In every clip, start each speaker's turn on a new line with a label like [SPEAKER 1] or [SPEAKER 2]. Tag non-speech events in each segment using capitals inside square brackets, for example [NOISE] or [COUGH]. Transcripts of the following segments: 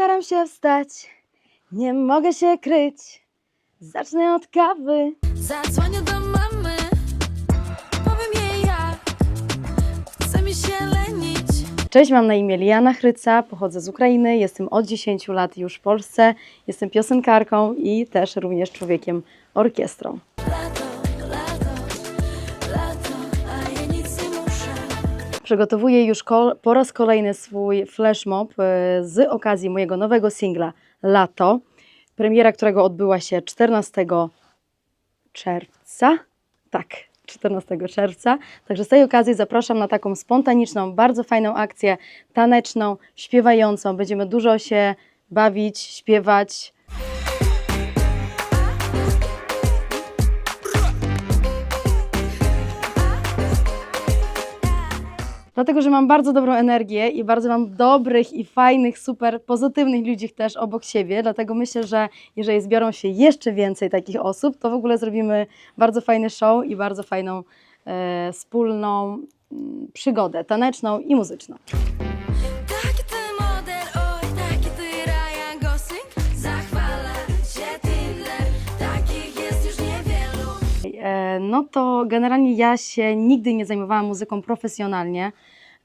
[SPEAKER 1] Staram się wstać, nie mogę się kryć. Zacznę od kawy.
[SPEAKER 2] Zadzwonię do mamy, powiem jej jak chce mi się lenić.
[SPEAKER 1] Cześć, mam na imię Liana Chryca, pochodzę z Ukrainy, jestem od 10 lat już w Polsce, jestem piosenkarką i też również człowiekiem orkiestrą.
[SPEAKER 2] Lato,
[SPEAKER 1] Przygotowuję już po raz kolejny swój flash mob e, z okazji mojego nowego singla Lato, premiera którego odbyła się 14 czerwca. Tak, 14 czerwca. Także z tej okazji zapraszam na taką spontaniczną, bardzo fajną akcję taneczną, śpiewającą. Będziemy dużo się bawić, śpiewać. Dlatego, że mam bardzo dobrą energię i bardzo mam dobrych i fajnych, super pozytywnych ludzi też obok siebie. Dlatego myślę, że jeżeli zbiorą się jeszcze więcej takich osób, to w ogóle zrobimy bardzo fajny show i bardzo fajną e, wspólną mm, przygodę taneczną i muzyczną. No to generalnie ja się nigdy nie zajmowałam muzyką profesjonalnie.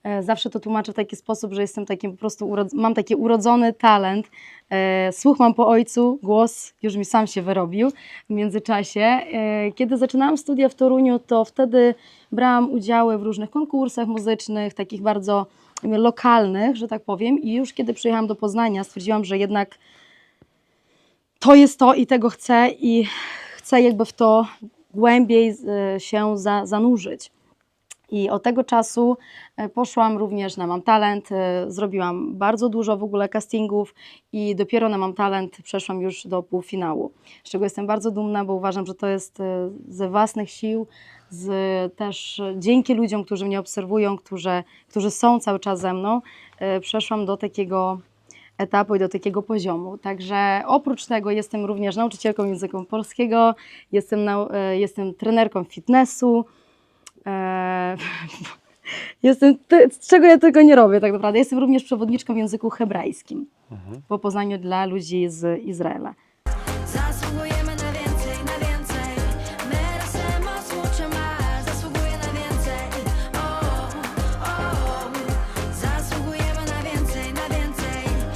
[SPEAKER 1] E, Zawsze to tłumaczę w taki sposób, że jestem takim po prostu, mam taki urodzony talent. E, Słuch mam po ojcu, głos już mi sam się wyrobił w międzyczasie. E, Kiedy zaczynałam studia w Toruniu, to wtedy brałam udziały w różnych konkursach muzycznych, takich bardzo lokalnych, że tak powiem. I już kiedy przyjechałam do Poznania, stwierdziłam, że jednak to jest to i tego chcę i chcę jakby w to głębiej e, się za, zanurzyć. I od tego czasu e, poszłam również na Mam Talent, e, zrobiłam bardzo dużo w ogóle castingów i dopiero na Mam Talent przeszłam już do półfinału, z czego jestem bardzo dumna, bo uważam, że to jest ze własnych sił, z, też dzięki ludziom, którzy mnie obserwują, którzy, którzy są cały czas ze mną, przeszłam do takiego etapu i do takiego poziomu. Także oprócz tego jestem również nauczycielką języka polskiego, jestem, nau- e, jestem trenerką fitnessu. E, [LAUGHS] jestem, te, z czego ja tego nie robię tak naprawdę. Jestem również przewodniczką w języku hebrajskim po Poznaniu dla ludzi z Izraela.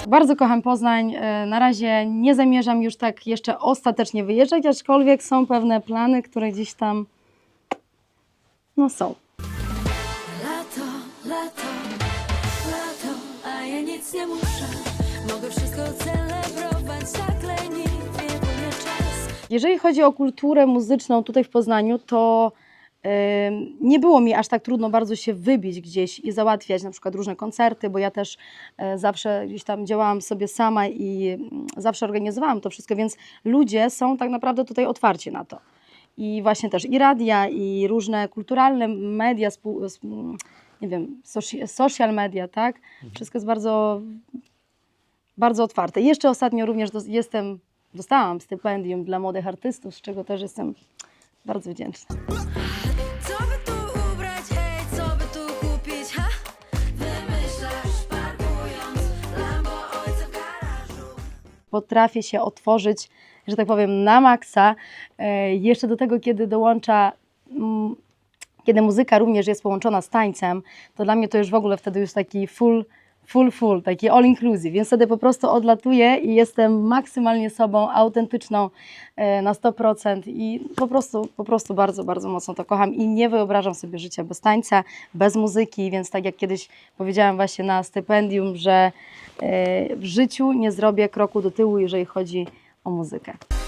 [SPEAKER 1] Bardzo kocham Poznań. E, Na razie nie zamierzam już tak jeszcze ostatecznie wyjeżdżać, aczkolwiek są pewne plany, które gdzieś tam no są.
[SPEAKER 2] Lato, lato, lato, a ja nic nie muszę. Mogę wszystko celebrować, tak leniwie czas.
[SPEAKER 1] Jeżeli chodzi o kulturę muzyczną tutaj w Poznaniu, to nie było mi aż tak trudno bardzo się wybić gdzieś i załatwiać na przykład różne koncerty, bo ja też e, zawsze gdzieś tam działałam sobie sama i mm, zawsze organizowałam to wszystko, więc ludzie są tak naprawdę tutaj otwarci na to. I właśnie też i radia, i różne kulturalne media, mm, nie wiem, soci- social media, tak? Wszystko jest bardzo, bardzo otwarte. I Jeszcze ostatnio również jestem, dostałam stypendium dla młodych artystów, z czego też jestem bardzo wdzięczna. Potrafię się otworzyć, że tak powiem, na maksa. E, Jeszcze do tego, kiedy dołącza, mm, kiedy muzyka również jest połączona z tańcem, to dla mnie to już w ogóle wtedy już taki full, full, full, taki all inclusive, więc wtedy po prostu odlatuję i jestem maksymalnie sobą, autentyczną e, na 100% i po prostu, po prostu bardzo, bardzo mocno to kocham i nie wyobrażam sobie życia bez tańca, bez muzyki, więc tak jak kiedyś powiedziałam właśnie na stypendium, że e, w życiu nie zrobię kroku do tyłu, jeżeli chodzi o muzykę.